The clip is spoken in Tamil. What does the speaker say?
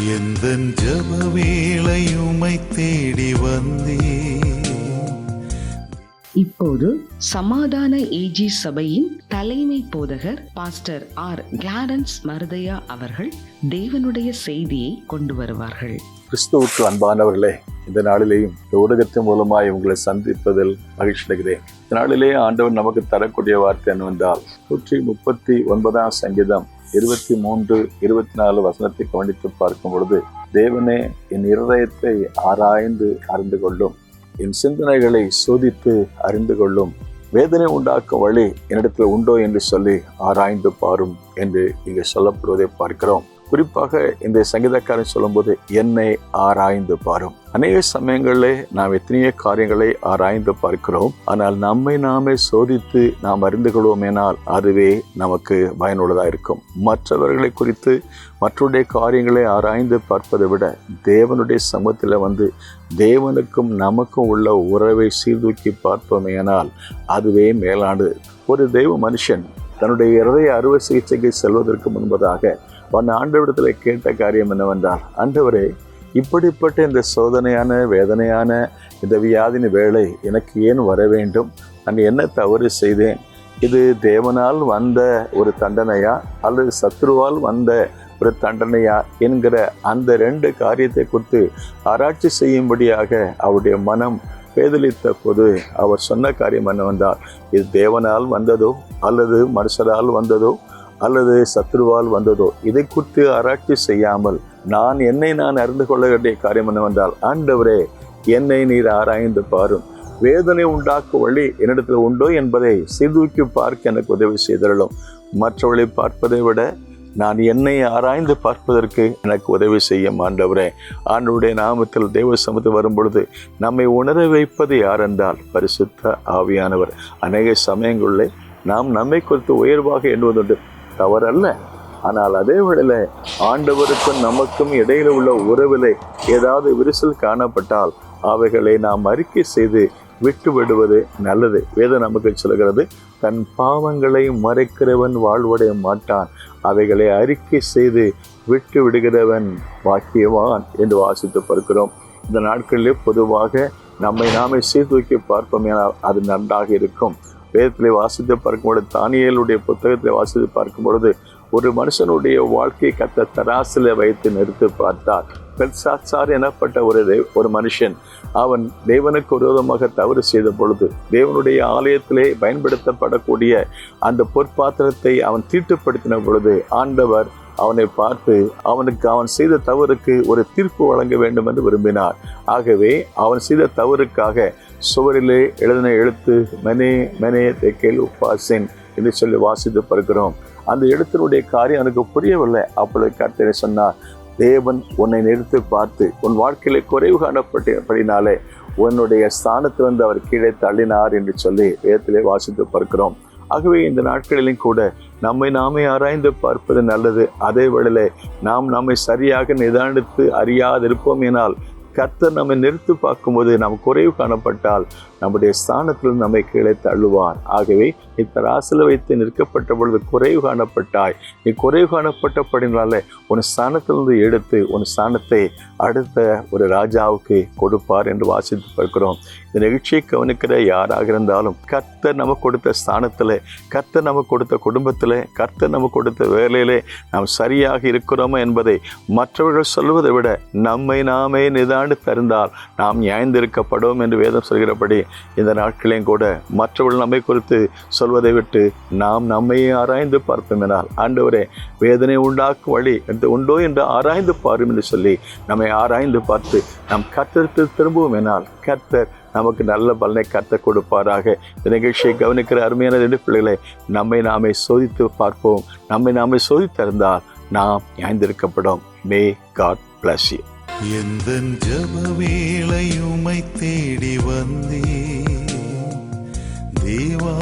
எந்த ஜப வேளையுமை தேடி வந்தே. இப்போது சமாதான ஏஜி சபையின் தலைமை போதகர் பாஸ்டர் ஆர் கிளாரன்ஸ் மருதையா அவர்கள் தேவனுடைய செய்தியை கொண்டு வருவார்கள். கிறிஸ்துவுக்கு அன்பானவர்களே இந்த நாளிலேயும் இந்த ஊடகத்தின் மூலமாய் உங்களை சந்திப்பதில் மகிழ்ச்சி அடைகிறேன். இந்த நாளிலே ஆண்டவர் நமக்கு தரக்கூடிய வார்த்தை என்னவென்றால் நூற்றி முப்பத்தி ஒன்பதாம் சங்கீதம் இருபத்தி மூன்று இருபத்தி நாலு வசனத்தை கவனித்து பார்க்கும் பொழுது தேவனே என் இருதயத்தை ஆராய்ந்து அறிந்து கொள்ளும். என் சிந்தனைகளை சோதித்து அறிந்து கொள்ளும். வேதனை உண்டாக்கும் வழி என்னிடத்தில் உண்டோ என்று சொல்லி ஆராய்ந்து பாரும் என்று இங்கே சொல்லப்படுவதை பார்க்கிறோம். குறிப்பாக இந்த சங்கீதக்காரன் சொல்லும்போது என்னை ஆராய்ந்து பாரும். அநேக சமயங்களில் நாம் எத்தனையோ காரியங்களை ஆராய்ந்து பார்க்கிறோம். ஆனால் நம்மை நாமே சோதித்து நாம் அறிந்து கொள்வோமேனால் அதுவே நமக்கு பயனுள்ளதாக இருக்கும். மற்றவர்களை குறித்து மற்றவருடைய காரியங்களை ஆராய்ந்து பார்ப்பதை விட தேவனுடைய சமூகத்தில் வந்து தேவனுக்கும் நமக்கும் உள்ள உறவை சீர்தூக்கி பார்ப்போமேனால் அதுவே மேலானது. ஒரு தெய்வ மனுஷன் தன்னுடைய இருதய அறுவை சிகிச்சைக்கு செல்வதற்கு முன்பதாக அவன் ஆண்டவரிடத்தில் கேட்ட காரியம் என்னவென்றால் ஆண்டவரே இப்படிப்பட்ட இந்த சோதனையான வேதனையான இந்த வியாதின வேலை எனக்கு ஏன் வர வேண்டும்? நான் என்ன தவறு செய்தேன்? இது தேவனால் வந்த ஒரு தண்டனையா? அல்லது சத்ருவால் வந்த ஒரு தண்டனையா? என்கிற அந்த ரெண்டு காரியத்தை குறித்து ஆராய்ச்சி செய்யும்படியாக அவருடைய மனம் பேதலித்த போது அவர் சொன்ன காரியம் என்னவென்றால் இது தேவனால் வந்ததோ அல்லது மனுஷரால் வந்ததோ? அல்லது சத்ருவால் வந்ததோ இதை குறித்து ஆராய்ச்சி செய்யாமல் நான் என்னை நான் அறிந்து கொள்ள வேண்டிய காரியம் என்னவென்றால் ஆண்டவரே என்னை நீர் ஆராய்ந்து பாரும். வேதனை உண்டாக்கும் வழி என்னிடத்தில் உண்டோ என்பதை சீர்தூக்கி பார்க்க எனக்கு உதவி செய்திடலும் மற்றவர்களை பார்ப்பதை விட நான் என்னை ஆராய்ந்து பார்ப்பதற்கு எனக்கு உதவி செய்யும் ஆண்டவரே. ஆண்டவருடைய நாமத்தில் தெய்வ சமத்து வரும்பொழுது நம்மை உணர வைப்பது யாரென்றால் பரிசுத்த ஆவியானவர். அநேக சமயங்களில் நாம் நம்மை குறித்து உயர்வாக எண்ணுவதுண்டு. தவறல்ல. ஆனால் அதே வேளையில் ஆண்டவருக்கும் நமக்கும் இடையில் உள்ள உறவில் ஏதாவது விரிசல் காணப்பட்டால் அவைகளை நாம் அறிக்கை செய்து விட்டு விடுவது நல்லது. வேதம் நமக்கு சொல்கிறது தன் பாவங்களை மறைக்கிறவன் வாழ்வடைய மாட்டான். அவைகளை அறிக்கை செய்து விட்டு விடுகிறவன் வாக்கியவான் என்று வாசித்து பார்க்கிறோம். இந்த நாட்களிலே பொதுவாக நம்மை நாமே சீர்தூக்கி பார்ப்போமேனால் அது நன்றாக இருக்கும். வேதத்திலே வாசித்து பார்க்கும் பொழுது தானியலுடைய புத்தகத்தில் வாசித்து பார்க்கும்பொழுது ஒரு மனுஷனுடைய வாழ்க்கையை கத்த தராசில வைத்து நிறுத்தி பார்த்தார். பெல்சாத்சார் எனப்பட்ட ஒரு ஒரு மனுஷன் அவன் தேவனுக்கு விரோதமாக தவறு செய்த பொழுது தேவனுடைய ஆலயத்திலே பயன்படுத்தப்படக்கூடிய அந்த பொற்பாத்திரத்தை அவன் தீட்டுப்படுத்தின பொழுது ஆண்டவர் அவனை பார்த்து அவனுக்கு அவன் செய்த தவறுக்கு ஒரு தீர்ப்பு வழங்க வேண்டும் என்று விரும்பினார். ஆகவே அவன் செய்த தவறுக்காக சுவரிலே எழுதின எழுத்து மெனே மெனே தெக்கேல் உப்பாசின் என்று சொல்லி வாசித்து பார்க்கிறோம் அந்த எழுத்தினுடைய காரியம் எனக்கு புரியவில்லை. அப்பொழுது கர்த்தரை சொன்னார் தேவன் உன்னை நிறுத்தி பார்த்து உன் வாழ்க்கையில குறைவு காணப்பட்டபடினாலே உன்னுடைய ஸ்தானத்திலிருந்து அவர் கீழே தள்ளினார் என்று சொல்லி வேதத்திலே வாசித்து பார்க்கிறோம் ஆகவே இந்த நாட்களிலும் கூட நம்மை நாமே ஆராய்ந்து பார்ப்பது நல்லது. அதே வேளையில நாம் நம்மை சரியாக நிதானித்து அறியாதிருப்போம் எனால் கர்த்தர் நம்மை நிறுத்து பார்க்கும்போது நாம் குறைவு காணப்பட்டால் நம்முடைய ஸ்தானத்தில் நம்மை கீழே தள்ளுவார். ஆகவே நீ தராசில் வைத்து நிற்கப்பட்ட பொழுது குறைவு காணப்பட்டாய். நீ குறைவு காணப்பட்டபடினால உன் ஸ்தானத்திலிருந்து எடுத்து உன் ஸ்தானத்தை அடுத்த ஒரு ராஜாவுக்கு கொடுப்பார் என்று வாசித்து பார்க்கிறோம். இந்த நிகழ்ச்சியை கவனிக்கிற யாராக இருந்தாலும் கர்த்தர் நமக்கு கொடுத்த ஸ்தானத்தில் கர்த்தர் நமக்கு கொடுத்த குடும்பத்தில் கர்த்தர் நமக்கு கொடுத்த வேலையிலே நாம் சரியாக இருக்கிறோமா என்பதை மற்றவர்கள் சொல்வதை விட நம்மை நாமே நிதாண்டு தருந்தால் நாம் நியாய்ந்திருக்கப்படும் என்று வேதம் சொல்கிறபடி இந்த நாட்களையும் கூட மற்றவர்கள் நம்மை குறித்து சொல்வதை விட்டு நாம் நம்மையே ஆராய்ந்து பார்ப்போம் பார்ப்போமெனால் ஆண்டவரே வேதனை உண்டாக்கும் வழி என்று உண்டோ என்று ஆராய்ந்து பாரும் என்று சொல்லி நம்மை ஆராய்ந்து பார்த்து நாம் கத்தருக்கு திரும்புவோம் எனால் கர்த்தர் நமக்கு நல்ல பலனை கத்த கொடுப்பாராக. இந்த நிகழ்ச்சியை கவனிக்கிற அருமையான ரெண்டு பிள்ளைகளை நம்மை நாமே சோதித்து பார்ப்போம். நம்மை நாமே சோதித்திருந்தால் நாம் நியாய்ந்திருக்கப்படும். மே காட் பிளஸ் யூ எந்த ஜப வேளையுமை தேடி வந்தே தேவா